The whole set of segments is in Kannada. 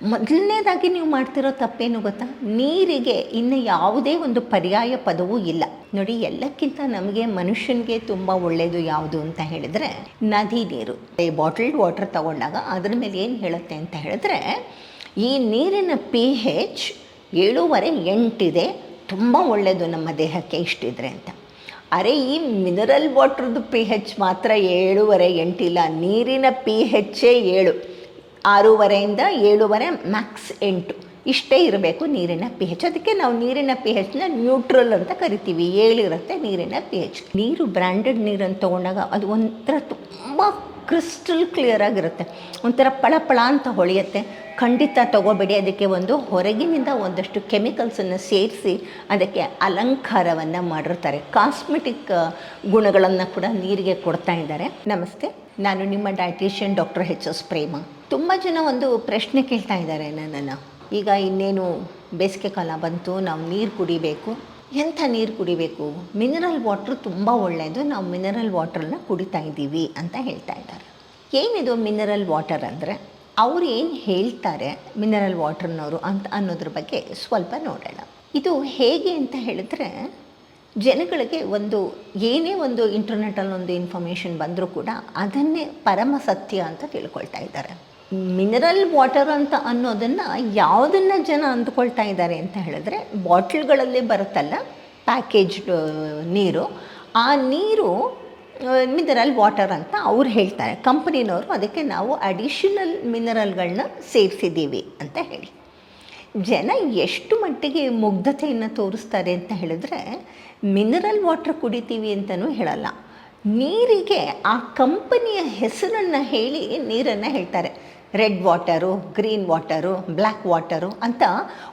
ಮೊದಲನೇದಾಗಿ ನೀವು ಮಾಡ್ತಿರೋ ತಪ್ಪೇನು ಗೊತ್ತಾ? ನೀರಿಗೆ ಇನ್ನು ಯಾವುದೇ ಒಂದು ಪರ್ಯಾಯ ಪದವೂ ಇಲ್ಲ. ನೋಡಿ, ಎಲ್ಲಕ್ಕಿಂತ ನಮಗೆ ಮನುಷ್ಯನಿಗೆ ತುಂಬ ಒಳ್ಳೆಯದು ಯಾವುದು ಅಂತ ಹೇಳಿದ್ರೆ ನದಿ ನೀರು. ಬಾಟಲ್ಡ್ ವಾಟರ್ ತಗೊಂಡಾಗ ಅದ್ರ ಮೇಲೆ ಏನು ಹೇಳುತ್ತೆ ಅಂತ ಹೇಳಿದ್ರೆ, ಈ ನೀರಿನ ಪಿ ಹೆಚ್ ಏಳೂವರೆ ಎಂಟಿದೆ, ತುಂಬ ಒಳ್ಳೆಯದು ನಮ್ಮ ದೇಹಕ್ಕೆ ಇಷ್ಟಿದ್ರೆ ಅಂತ. ಅರೆ, ಈ ಮಿನರಲ್ ವಾಟ್ರದ್ದು ಪಿ ಹೆಚ್ ಮಾತ್ರ ಏಳೂವರೆ ಎಂಟಿಲ್ಲ, ನೀರಿನ ಪಿ ಹೆಚ್ಚೇ ಏಳು. ಆರೂವರೆಯಿಂದ ಏಳುವರೆ ಮ್ಯಾಕ್ಸ್ ಎಂಟು. ಇಷ್ಟೇ ಇರಬೇಕು ನೀರಿನ ಪಿ ಹೆಚ್ ಅದಕ್ಕೆ ನಾವು ನೀರಿನ ಪಿ ಹೆಚ್ನ ನ್ಯೂಟ್ರಲ್ ಅಂತ ಕರಿತೀವಿ. ಏಳಿರುತ್ತೆ ನೀರಿನ ಪಿ ಹೆಚ್ ನೀರು ಬ್ರ್ಯಾಂಡೆಡ್ ನೀರನ್ನು ತೊಗೊಂಡಾಗ ಅದು ಒಂಥರ ತುಂಬ ಕ್ರಿಸ್ಟಲ್ ಕ್ಲಿಯರ್ ಆಗಿರುತ್ತೆ. ಒಂಥರ ಪಳ ಪಳ ಅಂತ ಹೊಳೆಯುತ್ತೆ. ಖಂಡಿತ ತಗೋಬೇಡಿ. ಅದಕ್ಕೆ ಒಂದು ಹೊರಗಿನಿಂದ ಒಂದಷ್ಟು ಕೆಮಿಕಲ್ಸನ್ನು ಸೇರಿಸಿ ಅದಕ್ಕೆ ಅಲಂಕಾರವನ್ನು ಮಾಡಿರ್ತಾರೆ. ಕಾಸ್ಮೆಟಿಕ್ ಗುಣಗಳನ್ನು ಕೂಡ ನೀರಿಗೆ ಕೊಡ್ತಾ ಇದ್ದಾರೆ. ನಮಸ್ತೆ. ನಾನು ನಿಮ್ಮ dietitian doctor H S Prema. ತುಂಬ ಜನ ಒಂದು ಪ್ರಶ್ನೆ ಕೇಳ್ತಾ ಇದ್ದಾರೆ ನನ್ನನ್ನು. ಈಗ ಇನ್ನೇನು ಬೇಸಿಗೆ ಕಾಲ ಬಂತು, ನಾವು ನೀರು ಕುಡಿಬೇಕು. ಎಂಥ ನೀರು ಕುಡಿಬೇಕು? ಮಿನರಲ್ ವಾಟ್ರ್ ತುಂಬ ಒಳ್ಳೆಯದು ನಾವು ಮಿನರಲ್ ವಾಟ್ರನ್ನ ಕುಡಿತಾ ಇದ್ದೀವಿ ಅಂತ ಹೇಳ್ತಾ ಇದ್ದಾರೆ. ಏನಿದು ಮಿನರಲ್ ವಾಟರ್ ಅಂದರೆ? ಅವ್ರು ಏನು ಹೇಳ್ತಾರೆ ಮಿನರಲ್ ವಾಟ್ರನ್ನವರು ಅಂತ ಅನ್ನೋದ್ರ ಬಗ್ಗೆ ಸ್ವಲ್ಪ ನೋಡೋಣ. ಇದು ಹೇಗೆ ಅಂತ ಹೇಳಿದ್ರೆ, ಜನಗಳಿಗೆ ಒಂದು, ಏನೇ ಒಂದು ಇಂಟರ್ನೆಟಲ್ಲಿ ಒಂದು ಇನ್ಫಾರ್ಮೇಷನ್ ಬಂದರೂ ಕೂಡ ಅದನ್ನೇ ಪರಮ ಸತ್ಯ ಅಂತ ತಿಳ್ಕೊಳ್ತಾ ಇದ್ದಾರೆ. ಮಿನರಲ್ ವಾಟರ್ ಅಂತ ಅನ್ನೋದನ್ನು ಯಾವುದನ್ನು ಜನ ಅಂದ್ಕೊಳ್ತಾ ಇದ್ದಾರೆ ಅಂತ ಹೇಳಿದ್ರೆ ಬಾಟ್ಲ್ಗಳಲ್ಲಿ ಬರುತ್ತಲ್ಲ ಪ್ಯಾಕೇಜ್ಡ್ ನೀರು, ಆ ನೀರು ಮಿನರಲ್ ವಾಟರ್ ಅಂತ ಅವ್ರು ಹೇಳ್ತಾರೆ. ಕಂಪ್ನಿನವರು ಅದಕ್ಕೆ ನಾವು ಅಡಿಷನಲ್ ಮಿನರಲ್ಗಳನ್ನ ಸೇರಿಸಿದ್ದೀವಿ ಅಂತ ಹೇಳಿ. ಜನ ಎಷ್ಟು ಮಟ್ಟಿಗೆ ಮುಗ್ಧತೆಯನ್ನು ತೋರಿಸ್ತಾರೆ ಅಂತ ಹೇಳಿದ್ರೆ ಮಿನರಲ್ ವಾಟರ್ ಕುಡಿತೀವಿ ಅಂತಲೂ ಹೇಳಲ್ಲ. ನೀರಿಗೆ ಆ ಕಂಪನಿಯ ಹೆಸರನ್ನು ಹೇಳಿ ನೀರನ್ನು ಹೇಳ್ತಾರೆ. Red water, green water black water ಅಂತ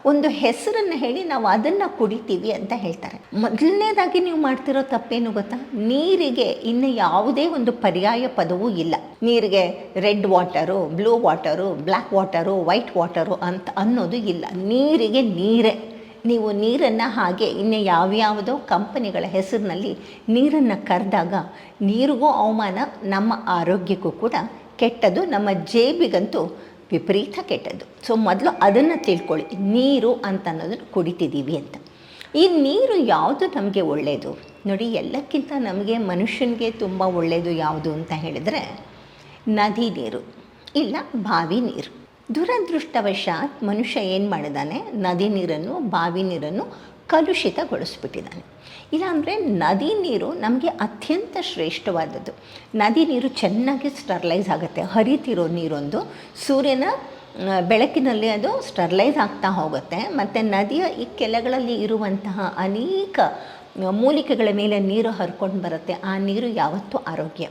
ಒಂದು ಹೆಸರನ್ನು ಹೇಳಿ ನಾವು ಅದನ್ನು ಕುಡಿತೀವಿ ಅಂತ ಹೇಳ್ತಾರೆ. ಮೊದಲನೇದಾಗಿ ನೀವು ಮಾಡ್ತಿರೋ ತಪ್ಪೇನು ಗೊತ್ತಾ? ನೀರಿಗೆ ಇನ್ನು ಯಾವುದೇ ಒಂದು ಪರ್ಯಾಯ ಪದವೂ ಇಲ್ಲ. ನೀರಿಗೆ red water, blue water black water, white water ಅಂತ ಅನ್ನೋದು ಇಲ್ಲ. ನೀರಿಗೆ ನೀರೇ. ನೀವು ನೀರನ್ನು ಹಾಗೆ ಇನ್ನು ಯಾವ್ಯಾವುದೋ ಕಂಪನಿಗಳ ಹೆಸರಿನಲ್ಲಿ ನೀರನ್ನು ಕರೆದಾಗ ನೀರಿಗೂ ಅವಮಾನ, ನಮ್ಮ ಆರೋಗ್ಯಕ್ಕೂ ಕೂಡ ಕೆಟ್ಟದ್ದು, ನಮ್ಮ ಜೇಬಿಗಂತೂ ವಿಪರೀತ ಕೆಟ್ಟದ್ದು. ಸೊ ಮೊದಲು ಅದನ್ನು ತಿಳ್ಕೊಳ್ಳಿ. ನೀರು ಅಂತ ಅನ್ನೋದನ್ನು ಕುಡಿತಿದ್ದೀವಿ ಅಂತ. ಈ ನೀರು ಯಾವುದು ನಮಗೆ ಒಳ್ಳೆಯದು ನೋಡಿ, ಎಲ್ಲಕ್ಕಿಂತ ನಮಗೆ ಮನುಷ್ಯನಿಗೆ ತುಂಬ ಒಳ್ಳೆಯದು ಯಾವುದು ಅಂತ ಹೇಳಿದರೆ, ನದಿ ನೀರು, ಇಲ್ಲ ಬಾವಿ ನೀರು. ದುರದೃಷ್ಟವಶಾತ್ ಮನುಷ್ಯ ಏನು ಮಾಡಿದಾನೆ? ನದಿ ನೀರನ್ನು, ಬಾವಿ ನೀರನ್ನು ಕಲುಷಿತಗೊಳಿಸ್ಬಿಟ್ಟಿದ್ದಾನೆ. ಇಲ್ಲಾಂದರೆ ನದಿ ನೀರು ನಮಗೆ ಅತ್ಯಂತ ಶ್ರೇಷ್ಠವಾದದ್ದು. ನದಿ ನೀರು ಚೆನ್ನಾಗಿ ಸ್ಟರ್ಲೈಸ್ ಆಗುತ್ತೆ. ಹರಿತಿರೋ ನೀರೊಂದು ಸೂರ್ಯನ ಬೆಳಕಿನಲ್ಲಿ ಅದು ಸ್ಟರ್ಲೈಸ್ ಆಗ್ತಾ ಹೋಗುತ್ತೆ. ಮತ್ತು ನದಿಯ ಈ ಕೆಲೆಗಳಲ್ಲಿ ಇರುವಂತಹ ಅನೇಕ ಮೂಲಿಕೆಗಳ ಮೇಲೆ ನೀರು ಹರ್ಕೊಂಡು ಬರುತ್ತೆ. ಆ ನೀರು ಯಾವತ್ತೂ ಆರೋಗ್ಯ.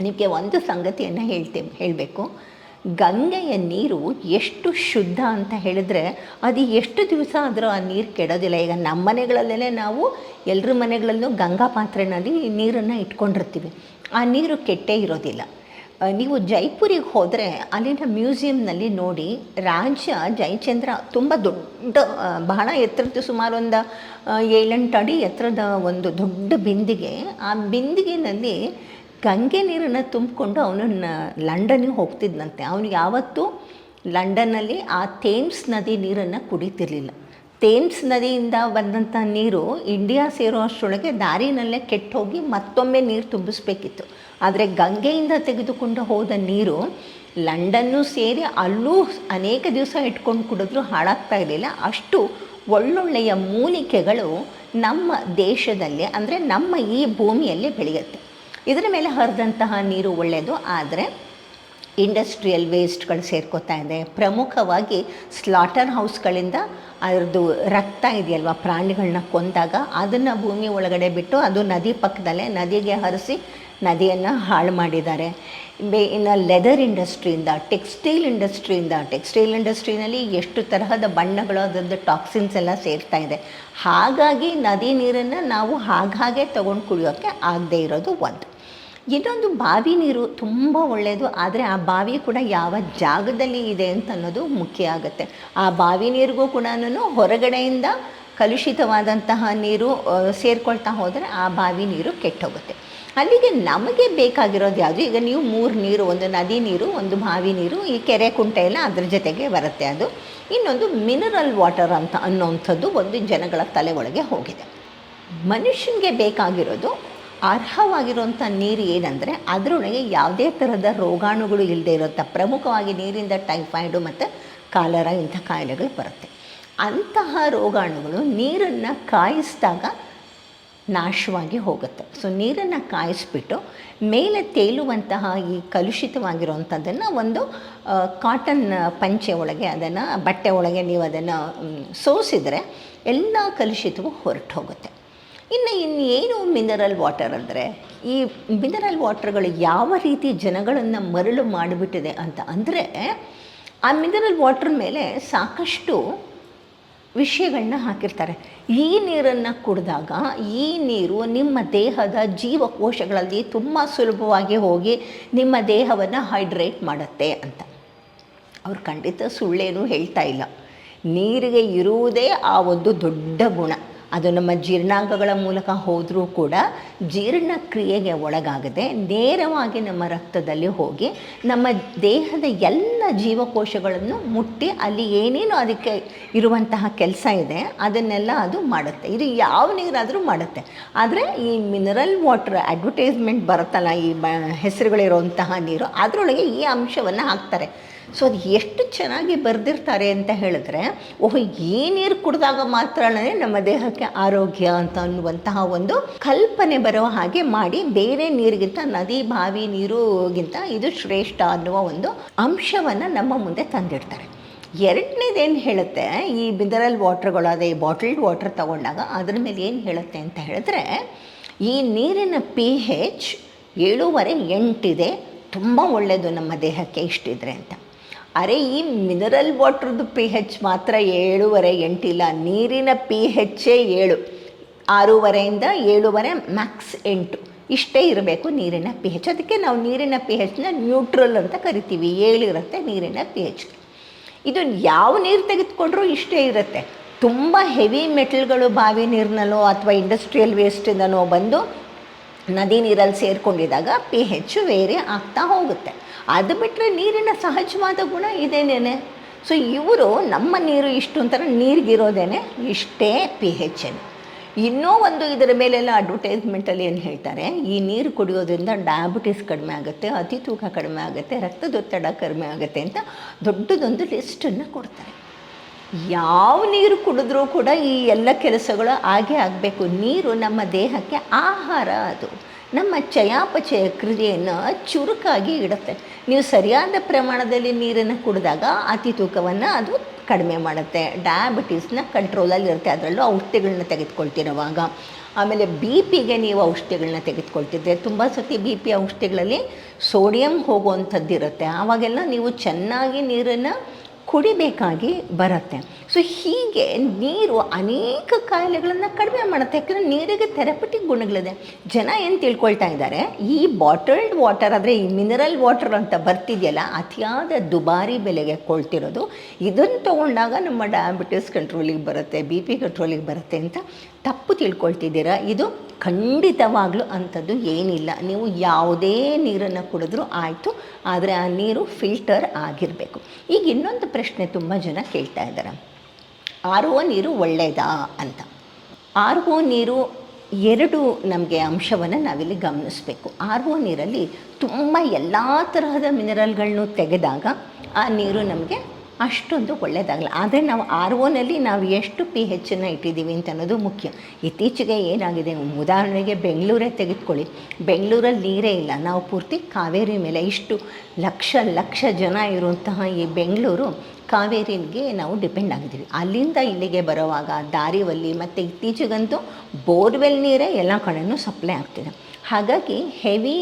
ನಿಮಗೆ ಒಂದು ಸಂಗತಿಯನ್ನು ಹೇಳ್ತೇವೆ ಹೇಳಬೇಕು. ಗಂಗೆಯ ನೀರು ಎಷ್ಟು ಶುದ್ಧ ಅಂತ ಹೇಳಿದ್ರೆ ಅದು ಎಷ್ಟು ದಿವಸ ಆದರೂ ಆ ನೀರು ಕೆಡೋದಿಲ್ಲ. ಈಗ ನಮ್ಮ ಮನೆಗಳಲ್ಲೇ ನಾವು ಎಲ್ಲರ ಮನೆಗಳಲ್ಲೂ ಗಂಗಾ ಪಾತ್ರೆನಲ್ಲಿ ನೀರನ್ನು ಇಟ್ಕೊಂಡಿರ್ತೀವಿ. ಆ ನೀರು ಕೆಟ್ಟೇ ಇರೋದಿಲ್ಲ. ನೀವು ಜೈಪುರಿಗೆ ಹೋದರೆ ಅಲ್ಲಿನ ಮ್ಯೂಸಿಯಂನಲ್ಲಿ ನೋಡಿ ರಾಜ ಜಯಚಂದ್ರ ತುಂಬ ದೊಡ್ಡ ಬಹಳ ಎತ್ತರದ ಸುಮಾರು ಒಂದು ಏಳೆಂಟು ಅಡಿ ಎತ್ತರದ ಒಂದು ದೊಡ್ಡ ಬಿಂದಿಗೆ ಆ ಬಿಂದಿಗೆನಲ್ಲಿ ಗಂಗೆ ನೀರನ್ನು ತುಂಬಿಕೊಂಡು ಅವನು ಲಂಡನ್ನಿಗೆ ಹೋಗ್ತಿದ್ನಂತೆ. ಅವನು ಯಾವತ್ತೂ ಲಂಡನ್ನಲ್ಲಿ ಆ ಥೇಮ್ಸ್ ನದಿ ನೀರನ್ನು ಕುಡಿತಿರ್ಲಿಲ್ಲ. ಥೇಮ್ಸ್ ನದಿಯಿಂದ ಬಂದಂಥ ನೀರು ಇಂಡಿಯಾ ಸೇರೋ ಅಷ್ಟರೊಳಗೆ ದಾರಿನಲ್ಲೇ ಕೆಟ್ಟು ಹೋಗಿ ಮತ್ತೊಮ್ಮೆ ನೀರು ತುಂಬಿಸ್ಬೇಕಿತ್ತು. ಆದರೆ ಗಂಗೆಯಿಂದ ತೆಗೆದುಕೊಂಡು ಹೋದ ನೀರು ಲಂಡನ್ನು ಸೇರಿ ಅಲ್ಲೂ ಅನೇಕ ದಿವಸ ಇಟ್ಕೊಂಡು ಕುಡಿದ್ರೂ ಹಾಳಾಗ್ತಾ ಇರಲಿಲ್ಲ. ಅಷ್ಟು ಒಳ್ಳೊಳ್ಳೆಯ ಮೂಲಿಕೆಗಳು ನಮ್ಮ ದೇಶದಲ್ಲಿ, ಅಂದರೆ ನಮ್ಮ ಈ ಭೂಮಿಯಲ್ಲಿ ಬೆಳೆಯುತ್ತೆ. ಇದರ ಮೇಲೆ ಹರಿದಂತಹ ನೀರು ಒಳ್ಳೆಯದು, ಆದರೆ ಇಂಡಸ್ಟ್ರಿಯಲ್ ವೇಸ್ಟ್ಗಳು ಸೇರ್ಕೋತಾ ಇದೆ. ಪ್ರಮುಖವಾಗಿ ಸ್ಲಾಟರ್ ಹೌಸ್ಗಳಿಂದ ಅದ್ರದ್ದು ರಕ್ತ ಇದೆಯಲ್ವ? ಪ್ರಾಣಿಗಳನ್ನ ಕೊಂದಾಗ ಅದನ್ನು ಭೂಮಿ ಒಳಗಡೆ ಬಿಟ್ಟು ಅದು ನದಿ ಪಕ್ಕದಲ್ಲೇ ನದಿಗೆ ಹರಿಸಿ ನದಿಯನ್ನು ಹಾಳು ಮಾಡಿದ್ದಾರೆ. ಬೇ, ಇನ್ನು ಲೆದರ್ ಇಂಡಸ್ಟ್ರಿಯಿಂದ ಟೆಕ್ಸ್ಟೈಲ್ ಇಂಡಸ್ಟ್ರಿಯಿಂದ ಟೆಕ್ಸ್ಟೈಲ್ ಇಂಡಸ್ಟ್ರಿನಲ್ಲಿ ಎಷ್ಟು ತರಹದ ಬಣ್ಣಗಳು, ಅದರದ್ದು ಟಾಕ್ಸಿನ್ಸ್ ಎಲ್ಲ ಸೇರ್ತಾ ಇದೆ. ಹಾಗಾಗಿ ನದಿ ನೀರನ್ನು ನಾವು ಹಾಗಾಗೆ ತೊಗೊಂಡು ಕುಡಿಯೋಕ್ಕೆ ಆಗದೇ ಇರೋದು ಒಂದು ಇನ್ನೊಂದು ಬಾವಿ ನೀರು ತುಂಬ ಒಳ್ಳೆಯದು ಆದರೆ ಆ ಬಾವಿ ಕೂಡ ಯಾವ ಜಾಗದಲ್ಲಿ ಇದೆ ಅಂತ ಅನ್ನೋದು ಮುಖ್ಯ ಆಗುತ್ತೆ. ಆ ಬಾವಿ ನೀರಿಗೂ ಕೂಡ ಹೊರಗಡೆಯಿಂದ ಕಲುಷಿತವಾದಂತಹ ನೀರು ಸೇರ್ಕೊಳ್ತಾ ಹೋದರೆ ಆ ಬಾವಿ ನೀರು ಕೆಟ್ಟೋಗುತ್ತೆ. ಅಲ್ಲಿಗೆ ನಮಗೆ ಬೇಕಾಗಿರೋದು ಯಾವುದು? ಈಗ ನೀವು ಮೂರು ನೀರು, ಒಂದು ನದಿ ನೀರು, ಒಂದು ಬಾವಿ ನೀರು, ಈ ಕೆರೆ ಕುಂಟೆ ಎಲ್ಲ ಅದ್ರ ಜೊತೆಗೆ ಬರುತ್ತೆ ಅದು. ಇನ್ನೊಂದು ಮಿನರಲ್ ವಾಟರ್ ಅಂತ ಅನ್ನೋವಂಥದ್ದು ಒಂದು ಜನಗಳ ತಲೆ ಒಳಗೆ ಹೋಗಿದೆ. ಮನುಷ್ಯನಿಗೆ ಬೇಕಾಗಿರೋದು ಅರ್ಹವಾಗಿರುವಂಥ ನೀರು ಏನಂದರೆ ಅದರೊಳಗೆ ಯಾವುದೇ ಥರದ ರೋಗಾಣುಗಳು ಇಲ್ಲದೆ ಇರುವಂಥ ಪ್ರಮುಖವಾಗಿ ನೀರಿಂದ ಟೈಫಾಯ್ಡು ಮತ್ತು ಕಾಲರ ಇಂಥ ಕಾಯಿಲೆಗಳು ಬರುತ್ತೆ. ಅಂತಹ ರೋಗಾಣುಗಳು ನೀರನ್ನು ಕಾಯಿಸಿದಾಗ ನಾಶವಾಗಿ ಹೋಗುತ್ತೆ. ಸೊ ನೀರನ್ನು ಕಾಯಿಸ್ಬಿಟ್ಟು ಮೇಲೆ ತೇಲುವಂತಹ ಈ ಕಲುಷಿತವಾಗಿರುವಂಥದ್ದನ್ನು ಒಂದು ಕಾಟನ್ ಪಂಚೆ ಒಳಗೆ ಅದನ್ನು ಬಟ್ಟೆ ಒಳಗೆ ನೀವು ಅದನ್ನು ಸೋಸಿದರೆ ಎಲ್ಲ ಕಲುಷಿತವು ಹೊರಟು ಹೋಗುತ್ತೆ. ಇನ್ನು ಇನ್ನೇನು ಮಿನರಲ್ ವಾಟರ್ ಅಂದರೆ? ಈ ಮಿನರಲ್ ವಾಟರ್ಗಳು ಯಾವ ರೀತಿ ಜನಗಳನ್ನು ಮರಳು ಮಾಡಿಬಿಟ್ಟಿದೆ ಅಂತ ಅಂದರೆ, ಆ ಮಿನರಲ್ ವಾಟರ್ ಮೇಲೆ ಸಾಕಷ್ಟು ವಿಷಯಗಳನ್ನ ಹಾಕಿರ್ತಾರೆ. ಈ ನೀರನ್ನು ಕುಡಿದಾಗ ಈ ನೀರು ನಿಮ್ಮ ದೇಹದ ಜೀವಕೋಶಗಳಲ್ಲಿ ತುಂಬ ಸುಲಭವಾಗಿ ಹೋಗಿ ನಿಮ್ಮ ದೇಹವನ್ನು ಹೈಡ್ರೇಟ್ ಮಾಡುತ್ತೆ ಅಂತ. ಅವ್ರು ಖಂಡಿತ ಸುಳ್ಳೇನು ಹೇಳ್ತಾ ಇಲ್ಲ. ನೀರಿಗೆ ಇರುವುದೇ ಆ ಒಂದು ದೊಡ್ಡ ಗುಣ. ಅದು ನಮ್ಮ ಜೀರ್ಣಾಂಗಗಳ ಮೂಲಕ ಹೋದರೂ ಕೂಡ ಜೀರ್ಣಕ್ರಿಯೆಗೆ ಒಳಗಾಗದೆ ನೇರವಾಗಿ ನಮ್ಮ ರಕ್ತದಲ್ಲಿ ಹೋಗಿ ನಮ್ಮ ದೇಹದ ಎಲ್ಲ ಜೀವಕೋಶಗಳನ್ನು ಮುಟ್ಟಿ ಅಲ್ಲಿ ಏನೇನು ಅದಕ್ಕೆ ಇರುವಂತಹ ಕೆಲಸ ಇದೆ, ಅದನ್ನೆಲ್ಲ ಅದು ಮಾಡುತ್ತೆ. ಇದು ಯಾವ ನೀರಾದರೂ ಮಾಡುತ್ತೆ. ಆದರೆ ಈ ಮಿನರಲ್ ವಾಟರ್ ಅಡ್ವರ್ಟೈಸ್ಮೆಂಟ್ ಬರುತ್ತಲ್ಲ, ಈ ಹೆಸರುಗಳಿರುವಂತಹ ನೀರು, ಅದರೊಳಗೆ ಈ ಅಂಶವನ್ನು ಹಾಕ್ತಾರೆ. ಸೊ ಅದು ಎಷ್ಟು ಚೆನ್ನಾಗಿ ಬರೆದಿರ್ತಾರೆ ಅಂತ ಹೇಳಿದ್ರೆ, ಓಹ್, ಈ ನೀರು ಕುಡಿದಾಗ ಮಾತ್ರನೇ ನಮ್ಮ ದೇಹಕ್ಕೆ ಆರೋಗ್ಯ ಅಂತ ಅನ್ನುವಂತಹ ಒಂದು ಕಲ್ಪನೆ ಬರೋ ಹಾಗೆ ಮಾಡಿ ಬೇರೆ ನೀರಿಗಿಂತ ನದಿ, ಬಾವಿ ನೀರುಗಿಂತ ಇದು ಶ್ರೇಷ್ಠ ಅನ್ನುವ ಒಂದು ಅಂಶವನ್ನು ನಮ್ಮ ಮುಂದೆ ತಂದಿರ್ತಾರೆ ಎರಡನೇದೇನು ಹೇಳುತ್ತೆ, ಈ ಮಿನರಲ್ ವಾಟ್ರ್ಗಳು, ಅದೇ ಬಾಟಲ್ಡ್ ವಾಟರ್ ತಗೊಂಡಾಗ ಅದ್ರ ಮೇಲೆ ಏನು ಹೇಳುತ್ತೆ ಅಂತ ಹೇಳಿದ್ರೆ, ಈ ನೀರಿನ ಪಿ ಹೆಚ್ ಏಳೂವರೆ ಎಂಟಿದೆ, ತುಂಬ ಒಳ್ಳೆಯದು ನಮ್ಮ ದೇಹಕ್ಕೆ ಇಷ್ಟಿದ್ರೆ ಅಂತ. ಅರೆ, ಈ ಮಿನರಲ್ ವಾಟ್ರದ್ದು ಪಿ ಹೆಚ್ ಮಾತ್ರ ಏಳುವರೆ, ಎಂಟಿಲ್ಲ. ನೀರಿನ ಪಿ ಹೆಚ್ಚೇ ಏಳು. ಆರೂವರೆಯಿಂದ ಏಳುವರೆ ಮ್ಯಾಕ್ಸ್ ಎಂಟು. ಇಷ್ಟೇ ಇರಬೇಕು ನೀರಿನ ಪಿ ಹೆಚ್ ಅದಕ್ಕೆ ನಾವು ನೀರಿನ ಪಿ ಹೆಚ್ನ ನ್ಯೂಟ್ರಲ್ ಅಂತ ಕರಿತೀವಿ. ಏಳಿರುತ್ತೆ ನೀರಿನ ಪಿ ಹೆಚ್ ಇದು ಯಾವ ನೀರು ತೆಗೆದುಕೊಂಡ್ರೂ ಇಷ್ಟೇ ಇರುತ್ತೆ. ತುಂಬ ಹೆವಿ ಮೆಟಲ್ಗಳು ಬಾವಿ ನೀರಿನಲ್ಲೋ ಅಥವಾ ಇಂಡಸ್ಟ್ರಿಯಲ್ ವೇಸ್ಟಿಂದನೋ ಬಂದು ನದಿ ನೀರಲ್ಲಿ ಸೇರಿಕೊಂಡಿದ್ದಾಗ ಪಿ ಹೆಚ್ಚು ವೇರಿ ಆಗ್ತಾ ಹೋಗುತ್ತೆ. ಅದು ಬಿಟ್ಟರೆ ನೀರಿನ ಸಹಜವಾದ ಗುಣ ಇದೇನೇನೆ? ಸೊ ಇವರು ನಮ್ಮ ನೀರು ಇಷ್ಟು ಅಂತಾರೆ ನೀರಿಗಿರೋದೇನೆ ಇಷ್ಟೇ ಪಿ ಹೆಚ್ ಎನ್ ಇನ್ನೂ ಒಂದು ಇದರ ಮೇಲೆಲ್ಲ ಅಡ್ವರ್ಟೈಸ್ಮೆಂಟಲ್ಲಿ ಏನು ಹೇಳ್ತಾರೆ, ಈ ನೀರು ಕುಡಿಯೋದ್ರಿಂದ ಡಯಾಬಿಟಿಸ್ ಕಡಿಮೆ ಆಗುತ್ತೆ, ಅತಿ ತೂಕ ಕಡಿಮೆ ಆಗುತ್ತೆ, ರಕ್ತದೊತ್ತಡ ಕಡಿಮೆ ಆಗುತ್ತೆ ಅಂತ ದೊಡ್ಡದೊಂದು ಲಿಸ್ಟನ್ನು ಕೊಡ್ತಾರೆ. ಯಾವ ನೀರು ಕುಡಿದ್ರೂ ಕೂಡ ಈ ಎಲ್ಲ ಕೆಲಸಗಳು ಆಗೇ ಆಗಬೇಕು. ನೀರು ನಮ್ಮ ದೇಹಕ್ಕೆ ಆಹಾರ ಅದು. ನಮ್ಮ ಚಯಾಪಚಯ ಕ್ರಿಯೆಯನ್ನು ಚುರುಕಾಗಿ ಇಡುತ್ತೆ. ನೀವು ಸರಿಯಾದ ಪ್ರಮಾಣದಲ್ಲಿ ನೀರನ್ನು ಕುಡಿದಾಗ ಅತಿ ತೂಕವನ್ನು ಅದು ಕಡಿಮೆ ಮಾಡುತ್ತೆ. ಡಯಾಬಿಟೀಸ್ನ ಕಂಟ್ರೋಲಲ್ಲಿ ಇರುತ್ತೆ. ಅದರಲ್ಲೂ ಔಷಧಿಗಳನ್ನ ತೆಗೆದುಕೊಳ್ತಿರೋವಾಗ. ಆಮೇಲೆ ಬಿ ಪಿಗೆ ನೀವು ಔಷಧಿಗಳನ್ನ ತೆಗೆದುಕೊಳ್ತಿದ್ರೆ ತುಂಬ ಸತಿ ಬಿ ಪಿ ಔಷಧಿಗಳಲ್ಲಿ ಸೋಡಿಯಂ ಹೋಗುವಂಥದ್ದು ಇರುತ್ತೆ ಆವಾಗೆಲ್ಲ ನೀವು ಚೆನ್ನಾಗಿ ನೀರನ್ನು ಕುಡಿಬೇಕಾಗಿ ಬರುತ್ತೆ. ಸೊ ಹೀಗೆ ನೀರು ಅನೇಕ ಕಾಯಿಲೆಗಳನ್ನು ಕಡಿಮೆ ಮಾಡುತ್ತೆ. ಯಾಕಂದರೆ ನೀರಿಗೆ ಥೆರಪಟಿಕ್ ಗುಣಗಳಿದೆ. ಜನ ಏನು ತಿಳ್ಕೊಳ್ತಾ ಇದ್ದಾರೆ? ಈ ಬಾಟಲ್ಡ್ ವಾಟರ್, ಆದರೆ ಈ ಮಿನರಲ್ ವಾಟರ್ ಅಂತ ಬರ್ತಿದೆಯಲ್ಲ, ಅತಿಯಾದ ದುಬಾರಿ ಬೆಲೆಗೆ ಕೊಳ್ತಿರೋದು. ಇದನ್ನು ತೊಗೊಂಡಾಗ ನಮ್ಮ ಡಯಾಬಿಟಿಸ್ ಕಂಟ್ರೋಲಿಗೆ ಬರುತ್ತೆ ಬಿ ಪಿ ಕಂಟ್ರೋಲಿಗೆ ಬರುತ್ತೆ ಅಂತ ತಪ್ಪು ತಿಳ್ಕೊಳ್ತಿದ್ದೀರಾ? ಇದು ಖಂಡಿತವಾಗ್ಲೂ ಅಂಥದ್ದು ಏನಿಲ್ಲ. ನೀವು ಯಾವುದೇ ನೀರನ್ನು ಕುಡಿದ್ರೂ ಆಯಿತು, ಆದರೆ ಆ ನೀರು ಫಿಲ್ಟರ್ ಆಗಿರಬೇಕು. ಈಗ ಇನ್ನೊಂದು ಪ್ರಶ್ನೆ ತುಂಬ ಜನ ಕೇಳ್ತಾ ಇದ್ದಾರೆ. ಆರ್ ಒ ನೀರು ಒಳ್ಳೆಯದಾ ಅಂತ. ಆರ್ ಒ ನೀರು ಎರಡು ನಮಗೆ ಅಂಶವನ್ನು ನಾವಿಲ್ಲಿ ಗಮನಿಸಬೇಕು. ಆರ್ ಒ ನೀರಲ್ಲಿ ತುಂಬ ಎಲ್ಲ ತರಹದ ಮಿನರಲ್ಗಳನ್ನು ತೆಗೆದಾಗ ಆ ನೀರು ನಮಗೆ ಅಷ್ಟೊಂದು ಒಳ್ಳೆಯದಾಗಲ್ಲ ಆದರೆ ನಾವು ಆರ್ ಒನಲ್ಲಿ ನಾವು ಎಷ್ಟು ಪಿ ಹೆಚ್ಚನ್ನು ಇಟ್ಟಿದ್ದೀವಿ ಅಂತ ಅನ್ನೋದು ಮುಖ್ಯ. ಇತ್ತೀಚೆಗೆ ಏನಾಗಿದೆ? ಉದಾಹರಣೆಗೆ ಬೆಂಗಳೂರೇ ತೆಗೆದುಕೊಳ್ಳಿ. ಬೆಂಗಳೂರಲ್ಲಿ ನೀರೇ ಇಲ್ಲ. ನಾವು ಪೂರ್ತಿ ಕಾವೇರಿ ಮೇಲೆ ಇಷ್ಟು ಲಕ್ಷ ಲಕ್ಷ ಜನ ಇರುವಂತಹ ಈ ಬೆಂಗಳೂರು ಕಾವೇರಿಗೆ ನಾವು ಡಿಪೆಂಡ್ ಆಗಿದ್ದೀವಿ. ಅಲ್ಲಿಂದ ಇಲ್ಲಿಗೆ ಬರುವಾಗ ದಾರಿವಲ್ಲಿ ಮತ್ತು ಇತ್ತೀಚೆಗಂತೂ ಬೋರ್ವೆಲ್ ನೀರೇ ಎಲ್ಲ ಕಡೆಯೂ ಸಪ್ಲೈ ಆಗ್ತಿದೆ. ಹಾಗಾಗಿ ಹೆವಿ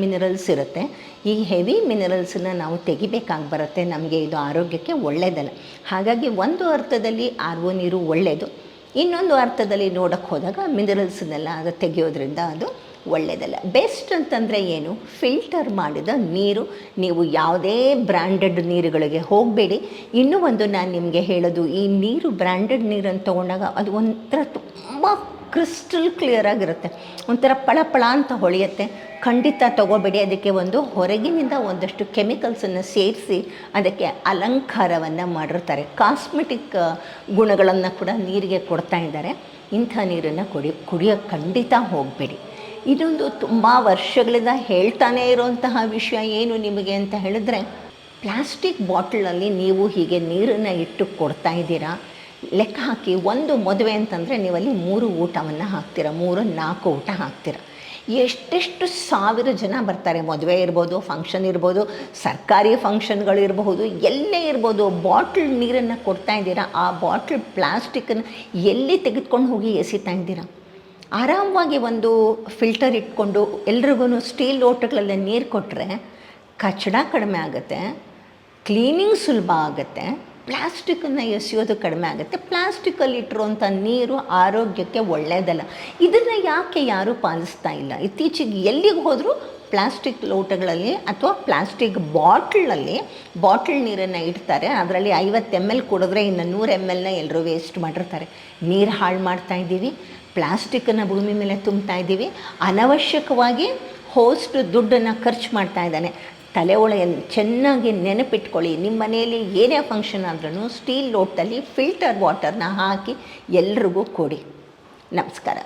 ಮಿನರಲ್ಸ್ ಇರುತ್ತೆ. ಈ ಹೆವಿ ಮಿನರಲ್ಸನ್ನು ನಾವು ತೆಗಿಬೇಕಾಗಿ ಬರುತ್ತೆ. ನಮಗೆ ಇದು ಆರೋಗ್ಯಕ್ಕೆ ಒಳ್ಳೆಯದಲ್ಲ ಹಾಗಾಗಿ ಒಂದು ಅರ್ಥದಲ್ಲಿ ಆರ್ ಒ ನೀರು ಒಳ್ಳೆಯದು ಇನ್ನೊಂದು ಅರ್ಥದಲ್ಲಿ ನೋಡೋಕ್ಕೆ ಹೋದಾಗ ಮಿನರಲ್ಸನ್ನೆಲ್ಲ ಅದು ತೆಗೆಯೋದ್ರಿಂದ ಅದು ಒಳ್ಳೆಯದಲ್ಲ ಬೆಸ್ಟ್ ಅಂತಂದರೆ ಏನು? ಫಿಲ್ಟರ್ ಮಾಡಿದ ನೀರು. ನೀವು ಯಾವುದೇ ಬ್ರ್ಯಾಂಡೆಡ್ ನೀರುಗಳಿಗೆ ಹೋಗಬೇಡಿ. ಇನ್ನೂ ಒಂದು ನಾನು ನಿಮಗೆ ಹೇಳೋದು, ಈ ನೀರು ಬ್ರ್ಯಾಂಡೆಡ್ ನೀರನ್ನು ತೊಗೊಂಡಾಗ ಅದು ಒಂಥರ ತುಂಬ ಕ್ರಿಸ್ಟಲ್ ಕ್ಲಿಯರ್ ಆಗಿರುತ್ತೆ. ಒಂಥರ ಪಳ ಪಳ ಅಂತ ಹೊಳೆಯುತ್ತೆ. ಖಂಡಿತ ತಗೋಬೇಡಿ. ಅದಕ್ಕೆ ಒಂದು ಹೊರಗಿನಿಂದ ಒಂದಷ್ಟು ಕೆಮಿಕಲ್ಸನ್ನು ಸೇರಿಸಿ ಅದಕ್ಕೆ ಅಲಂಕಾರವನ್ನು ಮಾಡಿರ್ತಾರೆ. ಕಾಸ್ಮೆಟಿಕ್ ಗುಣಗಳನ್ನು ಕೂಡ ನೀರಿಗೆ ಕೊಡ್ತಾ ಇದ್ದಾರೆ. ಇಂಥ ನೀರನ್ನು ಕುಡಿ, ಕುಡಿಯೋ ಖಂಡಿತ ಹೋಗಬೇಡಿ. ಇದೊಂದು ತುಂಬ ವರ್ಷಗಳಿಂದ ಹೇಳ್ತಾನೆ ಇರೋಂತಹ ವಿಷಯ ಏನು ನಿಮಗೆ ಅಂತ ಹೇಳಿದ್ರೆ, ಪ್ಲಾಸ್ಟಿಕ್ ಬಾಟ್ಲಲ್ಲಿ ನೀವು ಹೀಗೆ ನೀರನ್ನು ಇಟ್ಟು ಕೊಡ್ತಾ ಇದ್ದೀರಾ? ಲೆಕ್ಕ ಹಾಕಿ ಒಂದು ಮದುವೆ ಅಂತಂದರೆ ನೀವಲ್ಲಿ ಮೂರು ಊಟವನ್ನು ಹಾಕ್ತೀರ? ಮೂರು, ನಾಲ್ಕು ಊಟ ಹಾಕ್ತೀರ? ಎಷ್ಟೆಷ್ಟು ಸಾವಿರ ಜನ ಬರ್ತಾರೆ. ಮದುವೆ ಇರ್ಬೋದು ಫಂಕ್ಷನ್ ಇರ್ಬೋದು, ಸರ್ಕಾರಿ ಫಂಕ್ಷನ್ಗಳು ಇರಬಹುದು, ಎಲ್ಲೇ ಇರ್ಬೋದು, ಬಾಟ್ಲ್ ನೀರನ್ನು ಕೊಡ್ತಾ ಇದ್ದೀರಾ? ಆ ಬಾಟ್ಲ್ ಪ್ಲಾಸ್ಟಿಕ್ಕನ್ನು ಎಲ್ಲಿ ತೆಗೆದುಕೊಂಡು ಹೋಗಿ ಎಸಿತಾ ಇದ್ದೀರಾ? ಆರಾಮವಾಗಿ ಒಂದು ಫಿಲ್ಟರ್ ಇಟ್ಕೊಂಡು ಎಲ್ರಿಗೂ ಸ್ಟೀಲ್ ಲೋಟಗಳಲ್ಲಿ ನೀರು ಕೊಟ್ಟರೆ ಕಚಡ ಕಡಿಮೆ ಆಗುತ್ತೆ ಕ್ಲೀನಿಂಗ್ ಸುಲಭ ಆಗುತ್ತೆ ಪ್ಲಾಸ್ಟಿಕ್ಕನ್ನು ಎಸೆಯೋದು ಕಡಿಮೆ ಆಗುತ್ತೆ. ಪ್ಲಾಸ್ಟಿಕಲ್ಲಿ ಇಟ್ಟಿರುವಂಥ ನೀರು ಆರೋಗ್ಯಕ್ಕೆ ಒಳ್ಳೆಯದಲ್ಲ ಇದನ್ನು ಯಾಕೆ ಯಾರೂ ಪಾಲಿಸ್ತಾ ಇಲ್ಲ? ಇತ್ತೀಚೆಗೆ ಎಲ್ಲಿಗೆ ಹೋದರೂ ಪ್ಲಾಸ್ಟಿಕ್ ಲೋಟಗಳಲ್ಲಿ ಅಥವಾ ಪ್ಲಾಸ್ಟಿಕ್ ಬಾಟ್ಲಲ್ಲಿ ಬಾಟ್ಲ್ ನೀರನ್ನು ಇಡ್ತಾರೆ. ಅದರಲ್ಲಿ ಐವತ್ತು ಎಂ ಎಲ್ ಕುಡಿದ್ರೆ ಇನ್ನು ನೂರು ಎಂ ಎಲ್ನ ಎಲ್ಲರೂ ವೇಸ್ಟ್ ಮಾಡಿರ್ತಾರೆ. ನೀರು ಹಾಳು ಮಾಡ್ತಾ ಇದ್ದೀವಿ. ಪ್ಲಾಸ್ಟಿಕ್ಕನ್ನು ಭೂಮಿ ಮೇಲೆ ತುಂಬ್ತಾ ಇದ್ದೀವಿ. ಅನವಶ್ಯಕವಾಗಿ ಹೋಸ್ಟ್ ದುಡ್ಡನ್ನು ಖರ್ಚು ಮಾಡ್ತಾ ಇದ್ದಾನೆ. ತಲೆ ಚೆನ್ನಾಗಿ ನೆನಪಿಟ್ಕೊಳ್ಳಿ. ನಿಮ್ಮ ಮನೆಯಲ್ಲಿ ಏನೇ ಫಂಕ್ಷನ್ ಆದ್ರೂ ಸ್ಟೀಲ್ ಲೋಟದಲ್ಲಿ ಫಿಲ್ಟರ್ ವಾಟರ್ನ ಹಾಕಿ ಎಲ್ರಿಗೂ ಕೊಡಿ. ನಮಸ್ಕಾರ.